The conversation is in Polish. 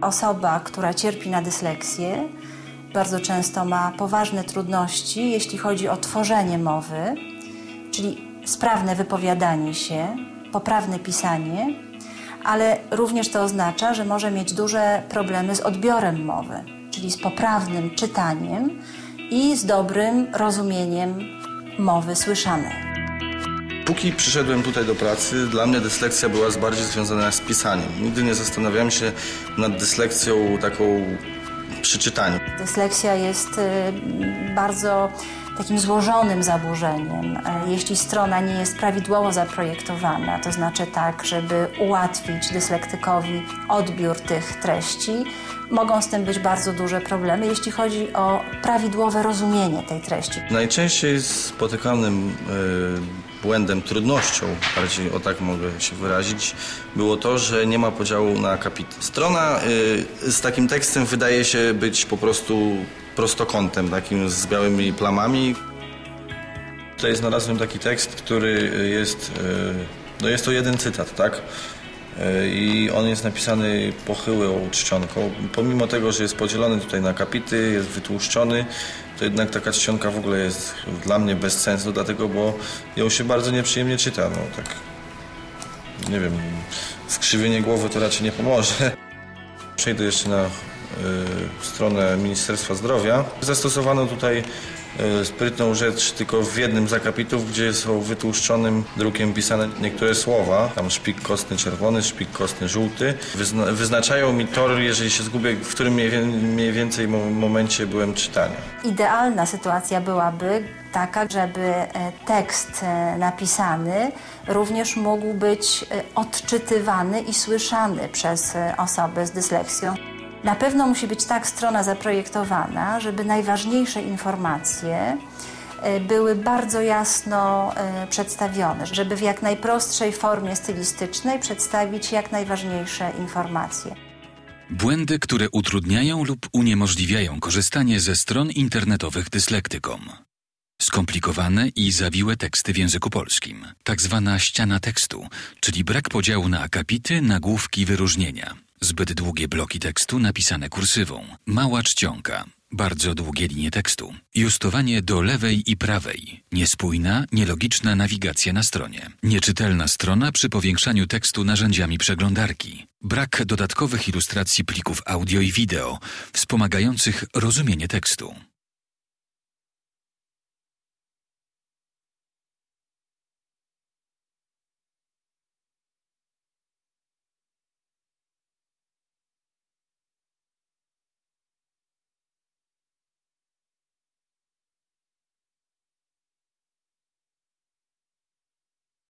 osoba, która cierpi na dysleksję, bardzo często ma poważne trudności, jeśli chodzi o tworzenie mowy, czyli sprawne wypowiadanie się, poprawne pisanie, ale również to oznacza, że może mieć duże problemy z odbiorem mowy, czyli z poprawnym czytaniem i z dobrym rozumieniem mowy słyszanej. Póki przyszedłem tutaj do pracy, dla mnie dyslekcja była bardziej związana z pisaniem. Nigdy nie zastanawiałem się nad dyslekcją taką przy czytaniu. Dysleksja jest y, bardzo takim złożonym zaburzeniem. E, Jeśli strona nie jest prawidłowo zaprojektowana, to znaczy tak, żeby ułatwić dyslektykowi odbiór tych treści, mogą z tym być bardzo duże problemy, jeśli chodzi o prawidłowe rozumienie tej treści. Najczęściej spotykanym e, błędem, trudnością, bardziej o tak mogę się wyrazić, było to, że nie ma podziału na akapity. Strona e, z takim tekstem wydaje się być po prostu prostokątem, takim z białymi plamami. Tutaj znalazłem taki tekst, który jest, e, no jest to jeden cytat, tak? E, I on jest napisany pochyłą czcionką. Pomimo tego, że jest podzielony tutaj na kapity, jest wytłuszczony, to jednak taka czcionka w ogóle jest dla mnie bez sensu, dlatego, bo ją się bardzo nieprzyjemnie czyta. No, tak, nie wiem, skrzywienie głowy to raczej nie pomoże. Przejdę jeszcze na y, stronę Ministerstwa Zdrowia. Zastosowano tutaj y, sprytną rzecz tylko w jednym z akapitów, gdzie są wytłuszczonym drukiem pisane niektóre słowa. Tam szpik kostny czerwony, szpik kostny żółty. Wyzna wyznaczają mi tor, jeżeli się zgubię, w którym mniej, więcej mo momencie byłem czytania. Idealna sytuacja byłaby taka, żeby e, tekst e, napisany również mógł być e, odczytywany i słyszany przez osoby z dysleksją. Na pewno musi być tak strona zaprojektowana, żeby najważniejsze informacje e, były bardzo jasno e, przedstawione, żeby w jak najprostszej formie stylistycznej przedstawić jak najważniejsze informacje. Błędy, które utrudniają lub uniemożliwiają korzystanie ze stron internetowych dyslektykom. Skomplikowane i zawiłe teksty w języku polskim. Tak zwana ściana tekstu, czyli brak podziału na akapity, nagłówki, wyróżnienia. Zbyt długie bloki tekstu napisane kursywą. Mała czcionka. Bardzo długie linie tekstu. Justowanie do lewej i prawej. Niespójna, nielogiczna nawigacja na stronie. Nieczytelna strona przy powiększaniu tekstu narzędziami przeglądarki. Brak dodatkowych ilustracji plików audio i wideo, wspomagających rozumienie tekstu.